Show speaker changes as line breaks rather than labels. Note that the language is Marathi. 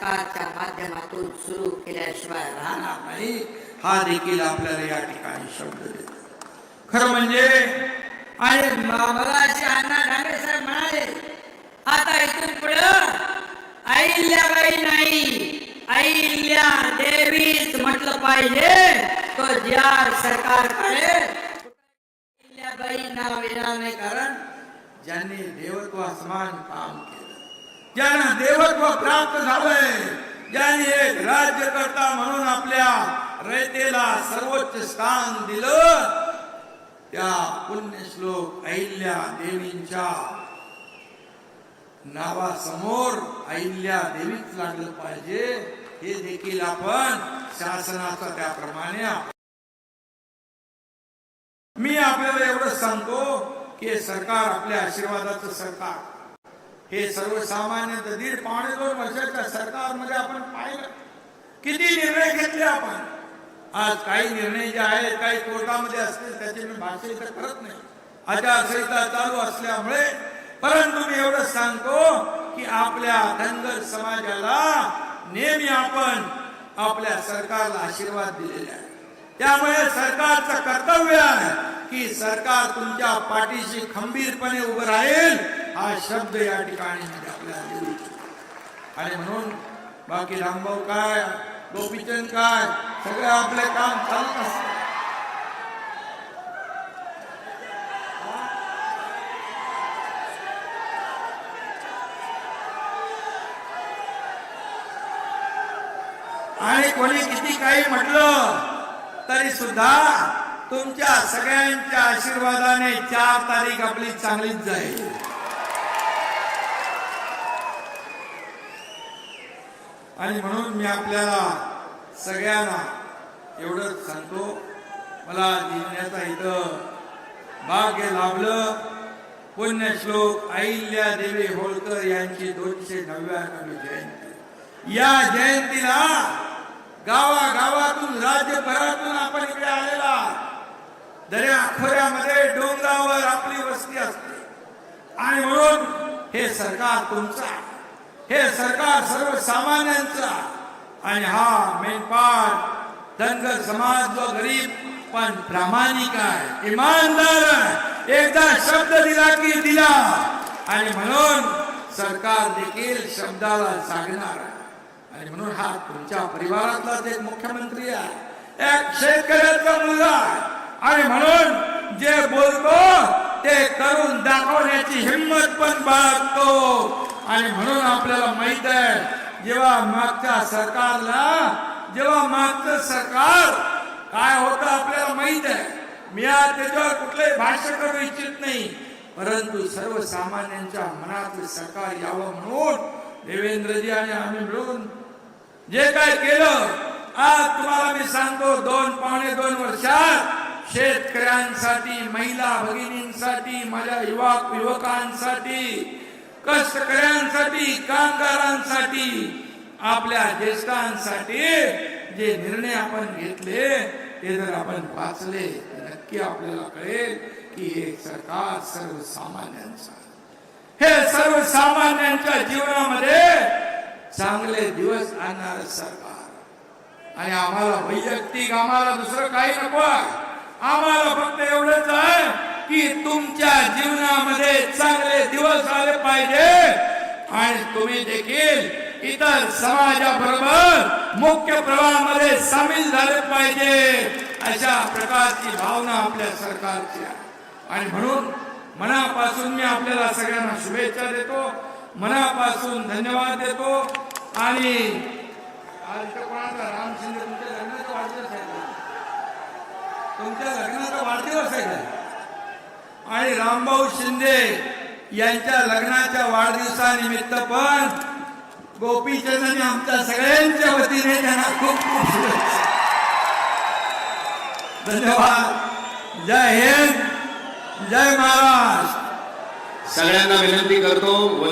सकाळच्या माध्यमातून सुरू केल्याशिवाय राहणार
नाही. हा देखील आपल्याला या ठिकाणी शब्द देतो. खरं म्हणजे
आणि म- मगाशी अण्णा ढांगे साहेब म्हणाले आता इथून पुढं अहिल्याबाई नाही. अहिल्या देवीच म्हटलं पाहिजे. तो ज्या सरकारकडे अहिल्याबाई नाव येणार नाही. कारण
ज्यांनी देवत्व समान काम केलं. ज्यांना देवत्व प्राप्त झालंय ज्यांनी एक राज्यकर्ता म्हणून आपल्या रयतेला सर्वोच्च स्थान दिलं त्या पुण्यश्लोक अहिल्या देवींच्या नावासमोर अहिल्या देवीच लागलं पाहिजे. हे देखील आपण शासनाचा त्याप्रमाणे मी आपल्याला एवढं सांगतो की सरकार आपल्या आशीर्वादाचं सरकार हे सर्वसामान्य दीड पावणे दोन वर्षाच्या सरकारमध्ये आपण पाहिलं. किती निर्णय घेतले आपण? आज काही निर्णय जे आहेत काही कोर्टामध्ये असतील त्याचे मी भाष्य इथं करत नाही. आचारसंहिता चालू असल्यामुळे परंतु मी एवढं सांगतो की आपल्या धनगर समाजाला नेहमी आपण आपल्या सरकारला आशीर्वाद दिलेला आहे. त्यामुळे सरकारचं कर्तव्य आहे की सरकार तुमच्या पाठीशी खंबीरपणे उभं राहील हा शब्द या ठिकाणी आपल्याला देऊ आणि म्हणून बाकी रामभाऊ काय गोपीचंद काय सगळं आपले काम चालत असत. आणि कोणी किती काही म्हटलं तरी सुद्धा तुमच्या सगळ्यांच्या आशीर्वादाने चार तारीख आपली चांगलीच जाईल. आणि म्हणून मी आपल्याला सगळ्यांना एवढंच सांगतो मला जिल्ह्याचा इथं भाग्य लाभलं. पुण्यश्लोक अहिल्या देवी होळकर यांची दोनशे नव्याण्णवी जयंती. या जयंतीला गावागावातून राज्यभरातून आपण इकडे आलेला दर्या खोऱ्यामध्ये डोंगरावर आपली वस्ती असते. आणि म्हणून हे सरकार तुमचं आहे. हे सरकार सर्वसामान्यांचा आणि हा मेनपाट धनगर समाज जो गरीब पण प्रामाणिक आहे इमानदार आहे. एकदा शब्द दिला की दिला. आणि म्हणून सरकार देखील शब्दाला सांगणार आहे. आणि म्हणून हा तुमच्या परिवारातलाच एक मुख्यमंत्री आहे. एक शेतकऱ्याचा मुलगा आहे. आणि म्हणून जे बोलतो ते करून दाखवण्याची हिंमत पण बाळगतो. आणि म्हणून आपल्याला माहीत आहे जेव्हा मागच्या सरकारला जेव्हा मागचं सरकार काय होतं आपल्याला माहीत आहे. मी आज त्याच्यावर कुठलंही भाष्य करू इच्छित नाही परंतु सर्वसामान्यांच्या मनात सरकार यावं म्हणून देवेंद्रजी आणि आम्ही मिळून जे काय केलं आज तुम्हाला मी सांगतो दोन पावणे दोन वर्षात शेतकऱ्यांसाठी महिला भगिनींसाठी माझ्या युवक युवकांसाठी कष्टकऱ्यांसाठी कामगारांसाठी आपल्या ज्येष्ठांसाठी जे निर्णय आपण घेतले ते जर आपण वाचले नक्की आपल्याला कळेल की हे सरकार सर्वसामान्यांचं हे सर्वसामान्यांच्या जीवनामध्ये चांगले दिवस आणणार सरकार. आणि आम्हाला वैयक्तिक आम्हाला दुसरं काही नको आम्हाला फक्त एवढंच आहे की तुमच्या जीवनामध्ये चांगले दिवस आले पाहिजे. आणि तुम्ही देखील इतर समाजाबरोबर मुख्य प्रवाहामध्ये सामील झाले पाहिजे. अशा प्रकारची भावना आपल्या सरकारची आहे. आणि म्हणून मनापासून मी आपल्याला सगळ्यांना शुभेच्छा देतो. मनापासून धन्यवाद देतो. आणि आज राम शिंदे तुमच्या लग्नाचा वाढदिवस आहे. तुमच्या लग्नाचा वाढदिवस आहे. का रामभाऊ शिंदे यांच्या लग्नाच्या वाढदिवसानिमित्त पण गोपीचंदने आमच्या सगळ्यांच्या वतीने त्यांना खूप खूप शुभेच्छा. धन्यवाद. जय हिंद. जय महाराष्ट्र.
सगळ्यांना विनंती करतो